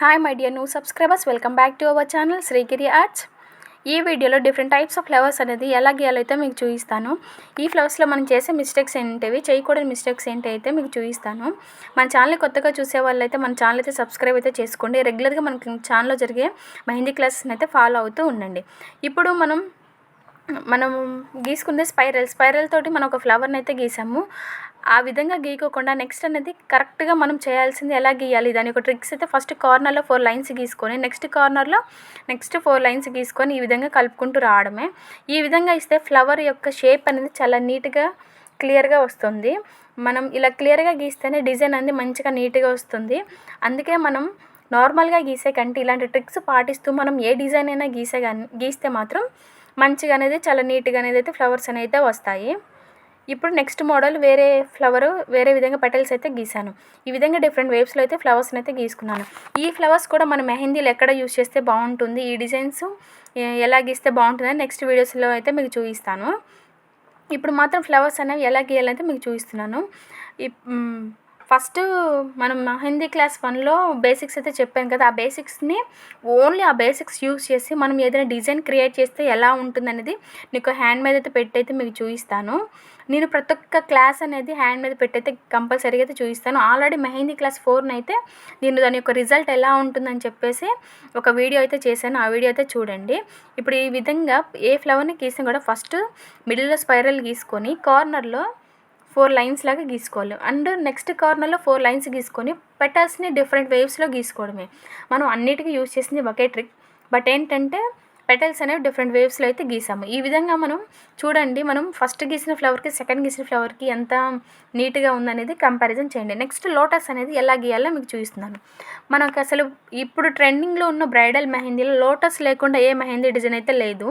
Hi my dear new subscribers welcome back to our channel Srigiri arts ఈ వీడియోలో different types of flowers అనేది ఎలా గీయాలైతే మీకు చూపిస్తాను. ఈ ఫ్లవర్స్లో మనం చేసే మిస్టేక్స్ ఏంటివి చేయకూడని మిస్టేక్స్ ఏంటి అయితే మీకు చూపిస్తాను. మన ఛానల్ కొత్తగా చూసే వాళ్ళైతే మన ఛానల్ అయితే సబ్స్క్రైబ్ అయితే చేసుకోండి. రెగ్యులర్గా మనకి ఛానల్లో జరిగే మెహందీ క్లాసెస్ని అయితే ఫాలో అవుతూ ఉండండి. ఇప్పుడు మనం మనం గీసుకుందే స్పైరల్ స్పైరల్ తోటి మనం ఒక ఫ్లవర్ని అయితే గీసాము. ఆ విధంగా గీయకోకుండా నెక్స్ట్ అనేది కరెక్ట్గా మనం చేయాల్సింది ఎలా గీయాలి? దాని ఒక ట్రిక్స్ అయితే ఫస్ట్ కార్నర్లో ఫోర్ లైన్స్ గీసుకొని నెక్స్ట్ కార్నర్లో నెక్స్ట్ ఫోర్ లైన్స్ గీసుకొని ఈ విధంగా కలుపుకుంటూ రావడమే. ఈ విధంగా ఇస్తే ఫ్లవర్ యొక్క షేప్ అనేది చాలా నీట్గా క్లియర్గా వస్తుంది. మనం ఇలా క్లియర్గా గీస్తేనే డిజైన్ అనేది మంచిగా నీట్గా వస్తుంది. అందుకే మనం నార్మల్గా గీసే కంటే ఇలాంటి ట్రిక్స్ పాటిస్తూ మనం ఏ డిజైన్ అయినా గీసే కానీ గీస్తే మాత్రం మంచిగా అనేది చాలా నీట్గా అనేది అయితే ఫ్లవర్స్ అనేది అయితే వస్తాయి. ఇప్పుడు నెక్స్ట్ మోడల్ వేరే ఫ్లవర్ వేరే విధంగా పెటల్స్ అయితే గీసాను. ఈ విధంగా డిఫరెంట్ వేవ్స్లో అయితే ఫ్లవర్స్ని అయితే గీసుకున్నాను. ఈ ఫ్లవర్స్ కూడా మన మెహందీలు ఎక్కడ యూస్ చేస్తే బాగుంటుంది ఈ డిజైన్స్ ఎలా గీస్తే బాగుంటుందని నెక్స్ట్ వీడియోస్లో అయితే మీకు చూపిస్తాను. ఇప్పుడు మాత్రం ఫ్లవర్స్ అనేవి ఎలా గీయాలంటే మీకు చూపిస్తున్నాను. ఫస్ట్ మనం మెహందీ క్లాస్ వన్లో బేసిక్స్ అయితే చెప్పాను కదా ఆ బేసిక్స్ని ఓన్లీ ఆ బేసిక్స్ యూస్ చేసి మనం ఏదైనా డిజైన్ క్రియేట్ చేస్తే ఎలా ఉంటుంది అనేది నీకు హ్యాండ్ మీద అయితే పెట్టి అయితే మీకు చూపిస్తాను. నేను ప్రతి ఒక్క క్లాస్ అనేది హ్యాండ్ మీద పెట్టయితే కంపల్సరీగా అయితే చూపిస్తాను. ఆల్రెడీ మెహందీ క్లాస్ ఫోర్ని అయితే నేను దాని యొక్క రిజల్ట్ ఎలా ఉంటుందని చెప్పేసి ఒక వీడియో అయితే చేశాను. ఆ వీడియో అయితే చూడండి. ఇప్పుడు ఈ విధంగా ఏ ఫ్లవర్ని గీసినా కూడా ఫస్ట్ మిడిల్లో స్పైరల్ గీసుకొని కార్నర్లో ఫోర్ లైన్స్ లాగా గీసుకోవాలి. అండ్ నెక్స్ట్ కార్నర్లో ఫోర్ లైన్స్ గీసుకొని పెటల్స్ని డిఫరెంట్ వేవ్స్లో గీసుకోవడమే. మనం అన్నిటికీ యూజ్ చేసింది ఒకే ట్రిక్. బట్ ఏంటంటే పెటల్స్ అనేవి డిఫరెంట్ వేవ్స్లో అయితే గీసాము. ఈ విధంగా మనం చూడండి మనం ఫస్ట్ గీసిన ఫ్లవర్కి సెకండ్ గీసిన ఫ్లవర్కి ఎంత నీట్గా ఉందనేది కంపారిజన్ చేయండి. నెక్స్ట్ లోటస్ అనేది ఎలా గీయాలో మీకు చూపిస్తున్నాను. మనకు అసలు ఇప్పుడు ట్రెండింగ్లో ఉన్న బ్రైడల్ మెహందీలో లోటస్ లేకుండా ఏ మెహందీ డిజైన్ అయితే లేదు.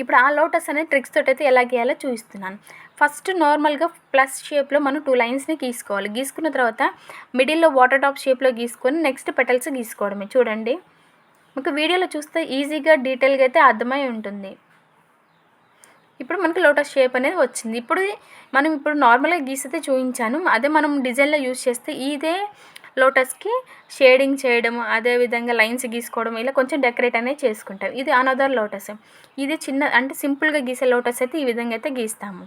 ఇప్పుడు ఆ లోటస్ అనేది ట్రిక్స్ తోటి అయితే ఎలా గీయాలో చూపిస్తున్నాను. ఫస్ట్ నార్మల్గా ప్లస్ షేప్లో మనం టూ లైన్స్ని గీసుకోవాలి. గీసుకున్న తర్వాత మిడిల్లో వాటర్ టాప్ షేప్లో గీసుకొని నెక్స్ట్ పెటల్స్ గీసుకోవడమే. చూడండి. మీకు వీడియోలో చూస్తే ఈజీగా డీటెయిల్గా అయితే అర్థమై ఉంటుంది. ఇప్పుడు మనకి లోటస్ షేప్ అనేది వచ్చింది. ఇప్పుడు మనం ఇప్పుడు నార్మల్గా గీసితే చూపించాను. అదే మనం డిజైన్లో యూజ్ చేస్తే ఇదే లోటస్కి షేడింగ్ చేయడం అదేవిధంగా లైన్స్ గీసుకోవడం ఇలా కొంచెం డెకరేట్ అనేది చేసుకుంటాం ఇది అనదర్ లోటస్. ఇది చిన్న అంటే సింపుల్గా గీసే లోటస్ అయితే ఈ విధంగా అయితే గీస్తాము.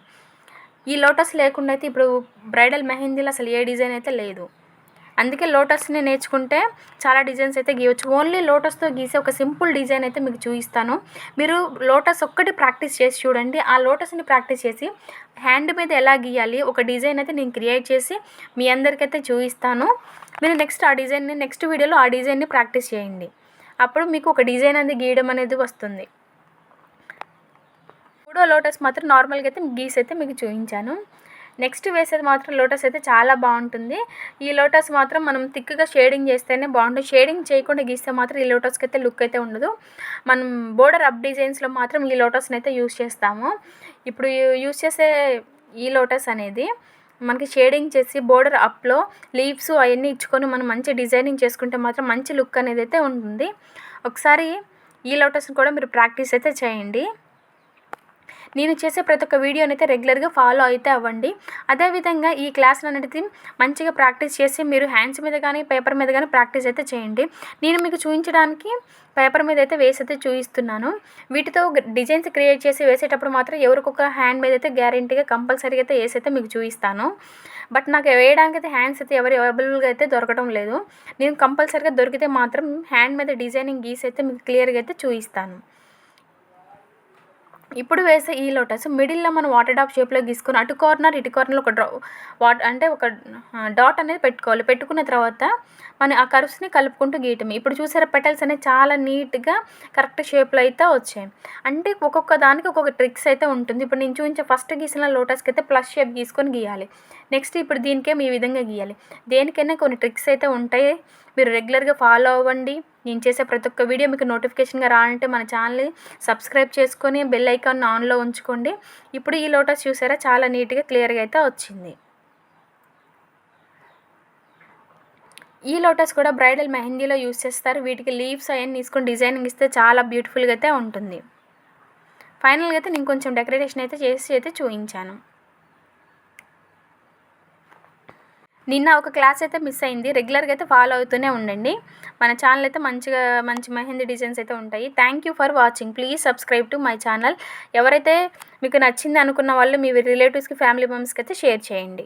ఈ లోటస్ లేకుండా అయితే ఇప్పుడు బ్రైడల్ మెహందీలో అసలు ఏ డిజైన్ అయితే లేదు. అందుకే లోటస్ని నేర్చుకుంటే చాలా డిజైన్స్ అయితే గీయవచ్చు ఓన్లీ లోటస్తో గీసే ఒక సింపుల్ డిజైన్ అయితే మీకు చూపిస్తాను. మీరు లోటస్ ఒక్కటి ప్రాక్టీస్ చేసి చూడండి. ఆ లోటస్ని ప్రాక్టీస్ చేసి హ్యాండ్ మీద ఎలా గీయాలి ఒక డిజైన్ అయితే నేను క్రియేట్ చేసి మీ అందరికైతే చూపిస్తాను. మీరు నెక్స్ట్ ఆ డిజైన్ని నెక్స్ట్ వీడియోలో ఆ డిజైన్ని ప్రాక్టీస్ చేయండి. అప్పుడు మీకు ఒక డిజైన్ అనేది గీయడం అనేది వస్తుంది. మూడో లోటస్ మాత్రం నార్మల్గా అయితే గీస్ అయితే మీకు చూపించాను. నెక్స్ట్ వేసేది మాత్రం లోటస్ అయితే చాలా బాగుంటుంది. ఈ లోటస్ మాత్రం మనం థిక్గా షేడింగ్ చేస్తేనే బాగుంటుంది. షేడింగ్ చేయకుండా గీస్తే మాత్రం ఈ లోటస్కి అయితే లుక్ అయితే ఉండదు. మనం బోర్డర్ అప్ డిజైన్స్లో మాత్రం ఈ లోటస్ని అయితే యూస్ చేస్తాము. ఇప్పుడు యూస్ చేసే ఈ లోటస్ అనేది మనకి షేడింగ్ చేసి బోర్డర్ అప్లో లీవ్స్ అవన్నీ ఇచ్చుకొని మనం మంచి డిజైనింగ్ చేసుకుంటే మాత్రం మంచి లుక్ అనేది అయితే ఉంటుంది. ఒకసారి ఈ లోటస్ని కూడా మీరు ప్రాక్టీస్ అయితే చేయండి. నేను చేసే ప్రతి ఒక్క వీడియోని అయితే రెగ్యులర్గా ఫాలో అయితే అవ్వండి. అదేవిధంగా ఈ క్లాసులు అనేది మంచిగా ప్రాక్టీస్ చేసి మీరు హ్యాండ్స్ మీద కానీ పేపర్ మీద కానీ ప్రాక్టీస్ అయితే చేయండి. నేను మీకు చూపించడానికి పేపర్ మీద అయితే వేసి అయితే చూపిస్తున్నాను. వీటితో డిజైన్స్ క్రియేట్ చేసి వేసేటప్పుడు మాత్రం ఎవరికొక హ్యాండ్ మీద అయితే గ్యారంటీగా కంపల్సరీగా అయితే వేసి అయితే మీకు చూపిస్తాను. బట్ నాకు వేయడానికి అయితే హ్యాండ్స్ అయితే ఎవరు అవైలబుల్గా అయితే దొరకడం లేదు. నేను కంపల్సరీగా దొరికితే మాత్రం హ్యాండ్ మీద డిజైనింగ్ గీసి అయితే మీకు క్లియర్గా అయితే చూపిస్తాను. ఇప్పుడు వేసే ఈ లోటస్ మిడిల్లో మనం వాటర్ డాప్ షేప్లో గీసుకొని అటు కార్నర్ ఇటు కార్నర్ ఒక డ్రా వాట్ అంటే ఒక డాట్ అనేది పెట్టుకోవాలి. పెట్టుకున్న తర్వాత మనం ఆ కర్వ్స్ని కలుపుకుంటూ గీయటం ఇప్పుడు చూసారా పెటల్స్ అనేవి చాలా నీట్గా కరెక్ట్ షేప్లో అయితే వచ్చాయి. అంటే ఒక్కొక్క దానికి ఒక్కొక్క ట్రిక్స్ అయితే ఉంటుంది. ఇప్పుడు నేను చూపించే ఫస్ట్ గీసిన లోటస్కి అయితే ప్లస్ షేప్ గీసుకొని గీయాలి. నెక్స్ట్ ఇప్పుడు దీనికేం ఈ విధంగా గీయాలి. దేనికైనా కొన్ని ట్రిక్స్ అయితే ఉంటాయి. మీరు రెగ్యులర్గా ఫాలో అవ్వండి. నేను చేసే ప్రతి ఒక్క వీడియో మీకు నోటిఫికేషన్గా రావాలంటే మన ఛానల్ని సబ్స్క్రైబ్ చేసుకొని బెల్ ఐకాన్ ఆన్లో ఉంచుకోండి. ఇప్పుడు ఈ లోటస్ చూసారా? చాలా నీట్గా క్లియర్గా అయితే వచ్చింది. ఈ లోటస్ కూడా బ్రైడల్ మెహందీలో యూస్ చేస్తారు. వీటికి లీవ్స్ అవన్నీ తీసుకొని డిజైనింగ్ ఇస్తే చాలా బ్యూటిఫుల్గా అయితే ఉంటుంది. ఫైనల్గా అయితే నేను కొంచెం డెకరేషన్ అయితే చేసి అయితే చూపించాను. నిన్న ఒక క్లాస్ అయితే మిస్ అయింది. రెగ్యులర్గా అయితే ఫాలో అవుతూనే ఉండండి. మన ఛానల్ అయితే మంచిగా మంచి మెహందీ డిజైన్స్ అయితే ఉంటాయి. Thank you for watching please subscribe to my channel ఎవరైతే మీకు నచ్చింది అనుకున్న వాళ్ళు మీ రిలేటివ్స్కి ఫ్యామిలీ మెంబర్స్కి అయితే షేర్ చేయండి.